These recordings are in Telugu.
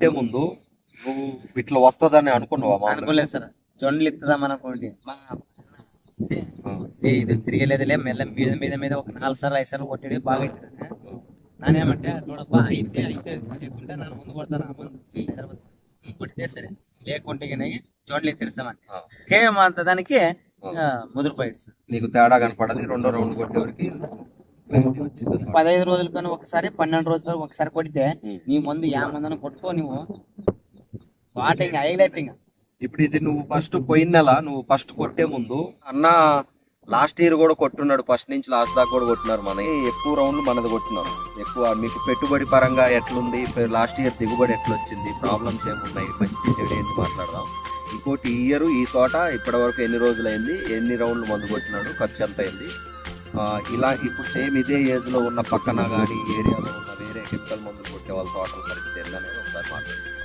కొట్టే ముందు నువ్వు ఇట్లా వస్తుందని అనుకున్నావా? అనుకోలేదు సార్. జొన్నలు ఇస్తుందాం అనుకోండి. మా ఆ. ఏ, ఇది తిరిగలేదులే. మెల్ల మీద మీద మీద ఒక నాలుగు సార్లు ఐదు సార్లు కొట్టాడు బాగా నానేమంటే చూడప్ప అయితే అయితే లేకుంటే నన్ను ముందు కొడతాను ఆ ముందు? కొడితే సరే. లేకుంటే గిన జోడ్లు తెరుస్తామని ఆ. కేవలం అంత దానికి ముదిరిపోయాడు సార్. నీకు తేడా కనపడది. రెండో రౌండ్ కొట్టేవరకు. పదహైదు రోజుల కన్నా ఒకసారి పన్నెండు రోజుల ఒకసారి కొడితే నీ ముందు యా మందని కొట్టుకో నువ్వు పాట ఇంకా హైలైట్ ఇంకా. ఇప్పుడు ఇది నువ్వు ఫస్ట్ పోయిన నెల నువ్వు ఫస్ట్ కొట్టే ముందు అన్న లాస్ట్ ఇయర్ కూడా కొట్టున్నాడు ఫస్ట్ నుంచి లాస్ట్ దాకా కూడా కొట్టినారు మన. ఎక్కువ రౌండ్లు మనది కొట్టినారు. ఎక్కువ మీకు పెట్టుబడి పరంగా ఎట్లుంది లాస్ట్ ఇయర్ దిగుబడి ఎట్లా వచ్చింది ప్రాబ్లమ్స్ ఏమున్నాయి మంచి చెడు ఏంటి మాట్లాడదాం. ఇంకోటి ఇయర్ ఈ తోట ఇప్పటి వరకు ఎన్ని రోజులైంది ఎన్ని రౌండ్లు మందు కొట్టినాడు ఖర్చు ఎంత అయింది ఇలా ఇప్పుడు సేమ్ ఇదే ఏజ్లో ఉన్న పక్కన కానీ ఏరియాలో ఉన్న వేరే కెమికల్ మందులు కొట్టే వాళ్ళ తోటల పరిస్థితి ఏందనేది ఒకసారి మాట్లాడుతున్నాం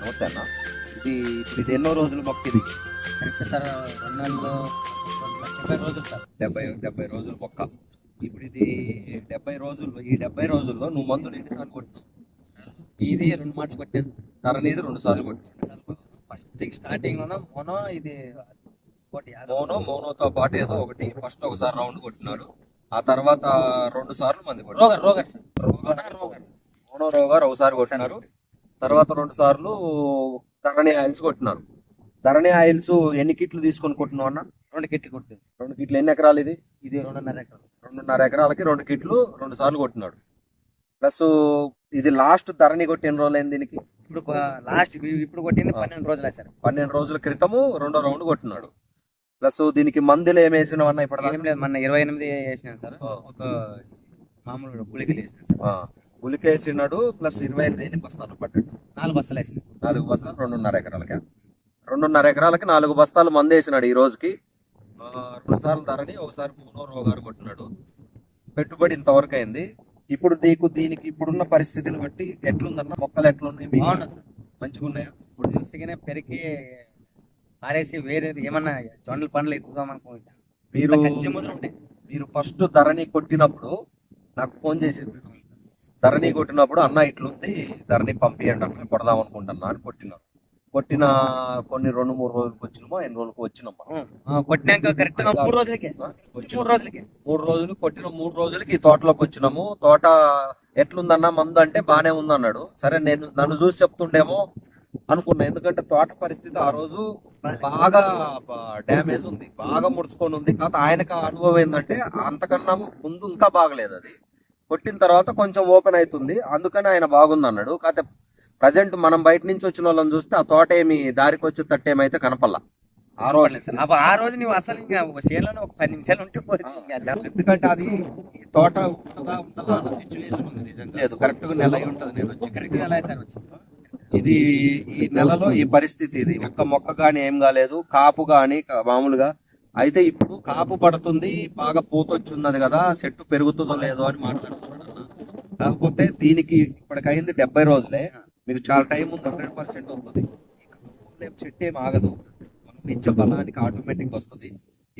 నమస్తే అన్న ఇది ఇప్పుడు ఇది ఎన్నో రోజులు మొక్క ఇది డెబ్బై డెబ్బై రోజులు మొక్క. ఇప్పుడు ఇది డెబ్బై రోజులు ఈ డెబ్బై రోజుల్లో నువ్వు మందులు ఎన్నిసార్లు కొట్టినావు? ఇది రెండు మాటలు కొట్టాను. తరనీది రెండు సార్లు కొట్టినావు ఫస్ట్ స్టార్టింగ్ లోన? మోనో ఇది మోనో మోనోతో పాటు ఏదో ఒకటి ఫస్ట్ ఒకసారి రౌండ్ కొట్టినాడు. ఆ తర్వాత రెండు సార్లు మంది కొట్టినారు. Roger roger sir. Roger. Roger mono roger ఒకసారి కొట్టినారు. తర్వాత రెండు సార్లు ధరణి ఆయిల్స్ కొట్టినారు. ధరణి ఆయిల్స్ ఎన్ని కిట్లు తీసుకొని కొట్టినావు అన్న? రెండు కిట్లు కొట్టింది రెండు కిట్లు ఎన్ని ఎకరాలు ఇది? ఇది రెండున్నర ఎకరాలు. రెండున్నర ఎకరాలకి రెండు కిట్లు రెండు సార్లు కొట్టినాడు. ప్లస్ ఇది లాస్ట్ ధరణి కొట్టిన రోజులు అయింది దీనికి? ఇప్పుడు లాస్ట్ ఇప్పుడు కొట్టింది పన్నెండు రోజులే సార్. పన్నెండు రోజుల క్రితము రెండో రౌండ్ కొట్టినాడు. ప్లస్ దీనికి మందులు ఏం వేసినవన్నా ఇప్పుడు ఏం లేదు మొన్న ఇరవై ఎనిమిది వేసినాను సార్. ఒక మామూలు గుళికలు సార్. ఉలికేసినాడు ప్లస్ ఇరవై ఎన్ని బస్తాలు పట్టాడు నాలుగు బస్సులు వేసినాను నాలుగు బస్తాలు రెండున్నర ఎకరాలకి. రెండున్నర ఎకరాలకి నాలుగు బస్తాలు మందు వేసినాడు ఈ రోజుకి. రెండు సార్లు ధరని ఒకసారి మూనో రోగారు కొట్టినాడు. పెట్టుబడి ఇంతవరకు అయింది. ఇప్పుడు నీకు దీనికి ఇప్పుడున్న పరిస్థితిని బట్టి ఎట్లుందన్న మొక్కలు ఎట్లున్నాయి మంచిగా ఉన్నాయా ఇప్పుడు చూసిగానే పెరిగి పారేసి వేరే ఏమన్నా జొన్నల పండ్లు ఎక్కుదాం అనుకుంటా మీరు మీరు ఫస్ట్ ధరణి కొట్టినప్పుడు నాకు ఫోన్ చేసి ధరణి కొట్టినప్పుడు అన్న ఇట్లుంది ధరణి పంపియండి అన్న కొడదాం అనుకుంటున్నా అని కొట్టినారు కొట్టిన కొన్ని రెండు మూడు రోజులకు వచ్చినామో? ఎన్ని రోజులకు వచ్చినామా? ఆ, కొట్టినాక కరెక్ట్ మూడు రోజులకే. వచ్చినాం. మూడు రోజులకే. మూడు రోజులు కొట్టిన మూడు రోజులకి ఈ తోటలోకి వచ్చినాము. తోట ఎట్లుందన్న మందు అంటే బానే ఉంది అన్నాడు సరే నేను నన్ను చూసి చెప్తుండేమో అనుకున్నా. ఎందుకంటే తోట పరిస్థితి ఆ రోజు బాగా డ్యామేజ్ ఉంది. బాగా ముడుచుకొని ఉంది. కాకపోతే ఆయనకు అనుభవం ఏంటంటే అంతకన్నా ముందు ఇంకా బాగలేదు అది. కొట్టిన తర్వాత కొంచెం ఓపెన్ అవుతుంది. అందుకని ఆయన బాగుంది అన్నాడు కాకపోతే ప్రజెంట్ మనం బయట నుంచి వచ్చిన వాళ్ళని చూస్తే ఆ తోట ఏమి దారికి వచ్చి తట్టేమైతే కనపల్లా ఆ రోజు. ఆ రోజు నువ్వు అసలు ఇంకా చేనులోనే ఒక పది నిమిషాలు ఉంటే. ఎందుకంటే అది తోట ఉంటుందా ఉంటుందా అన్న సిచ్యువేషన్ ఉంది నిజంగా. లేదు కరెక్ట్గా నెల ఉంటుంది. నేను వచ్చి కరెక్ట్గా అలా సార్ వచ్చింది ఇది ఈ నెలలో ఈ పరిస్థితి ఇది. ఒక్క మొక్క గాని ఏం కాలేదు. కాపు గాని మామూలుగా. అయితే ఇప్పుడు కాపు పడుతుంది బాగా పూత వచ్చింది కదా చెట్టు పెరుగుతుందో లేదో అని మాట్లాడుతున్నాడు. కాకపోతే దీనికి ఇప్పటికైంది డెబ్బై రోజులే. మీకు చాలా టైం ఉంది హండ్రెడ్ పర్సెంట్ వస్తుంది. ఇక చెట్టు ఏం ఆగదు. మనం ఇచ్చే బలానికి ఆటోమేటిక్ వస్తుంది.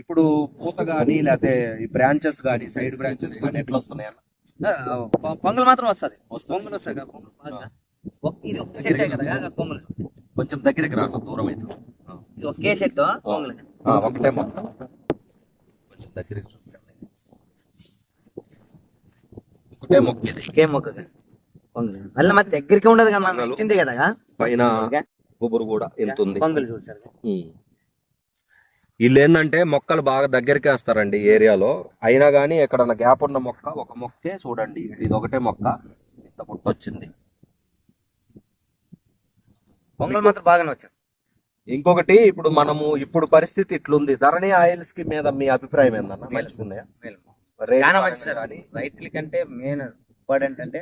ఇప్పుడు పూత గాని లేకపోతే ఈ బ్రాంచెస్ గాని సైడ్ బ్రాంచెస్ గాని ఎట్లా వస్తున్నాయి అన్న పొంగల్ మాత్రం వస్తుంది. పొంగల్ కదా, ఇది ఒక్క చెట్టే కదా కాక పొంగల్ కొంచెం దగ్గరికి రా దూరం అయితే. ఇది ఒకే ఆ, ఒకటే కొంచెం దగ్గరికి. ఒకటే మొక్క ఇది. ఒకే మొక్క మళ్ళీ మరి దగ్గరికి ఉండదు కదా మనం కదా పైన గుబురు కూడా ఉంది? పొంగల్ చూసారు. వీళ్ళు ఏంటంటే మొక్కలు బాగా దగ్గరికి వేస్తారండి ఏరియాలో. అయినా కానీ ఎక్కడన్నా గ్యాప్ ఉన్న మొక్క ఒక మొక్కే చూడండి. ఇది ఒకటే మొక్క. ఇంత పుట్ట వచ్చింది పొంగల్ మాత్రం బాగానే వచ్చేస్తుంది. ఇంకొకటి ఇప్పుడు మనము ఇప్పుడు పరిస్థితి ఇట్లుంది. ధరణి ఆయిల్స్కి మీద మీ అభిప్రాయం ఏందన్న? మంచిగా ఉన్నాయా రేట్ చాలా పరంగా మంచి సార్ కానీ, రైతుల కంటే మెయిన్ ఇంపార్టెంట్ అంటే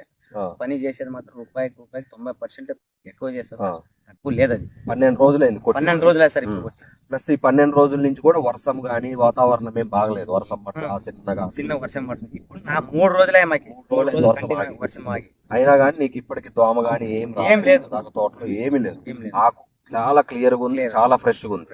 పని చేసేది మాత్రం రూపాయికి రూపాయికి తొంభై పర్సెంట్ ఎక్కువ చేస్తారు. తక్కువ లేదు అది. పన్నెండు రోజులైంది కొట్టి. పన్నెండు రోజులే సార్. ప్లస్ ఈ పన్నెండు రోజుల నుంచి కూడా వర్షం గానీ వాతావరణం ఏం బాగలేదు. వర్షం పట్ల చిన్నగా. చిన్న వర్షం పడుతుంది ఇప్పుడు నా మూడు రోజులే మాకి. రోజులే రోజులు వర్షం. వర్షం ఆగి అయినా కానీ నీకు ఇప్పటికి దోమ గానీ ఏం ఏం లేదు. దాకా తోటలో ఏమీ లేదు. ఆకు చాలా క్లియర్గా ఉంది. చాలా ఫ్రెష్గా ఉంది.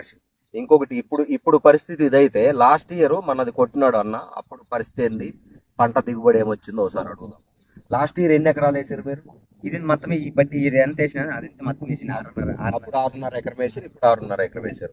ఇంకొకటి ఇప్పుడు ఇప్పుడు పరిస్థితి ఇదైతే లాస్ట్ ఇయర్ మనది కొట్టినాడు అన్న అప్పుడు పరిస్థితి ఏంది? పంట దిగుబడి ఏమొచ్చిందో ఒకసారి అడుగుదాం. లాస్ట్ ఇయర్ ఎన్ని ఎకరాలు వేసారు మీరు? ఇది మొత్తం ఈ బట్టి ఇది ఎంత వేసిన అది మొత్తం వేసిన ఆరున్నర ఆరున్నర. అప్పుడు ఆరున్నర ఎకరం వేసారు ఇప్పుడు ఆరున్నర ఎకరం వేసారు.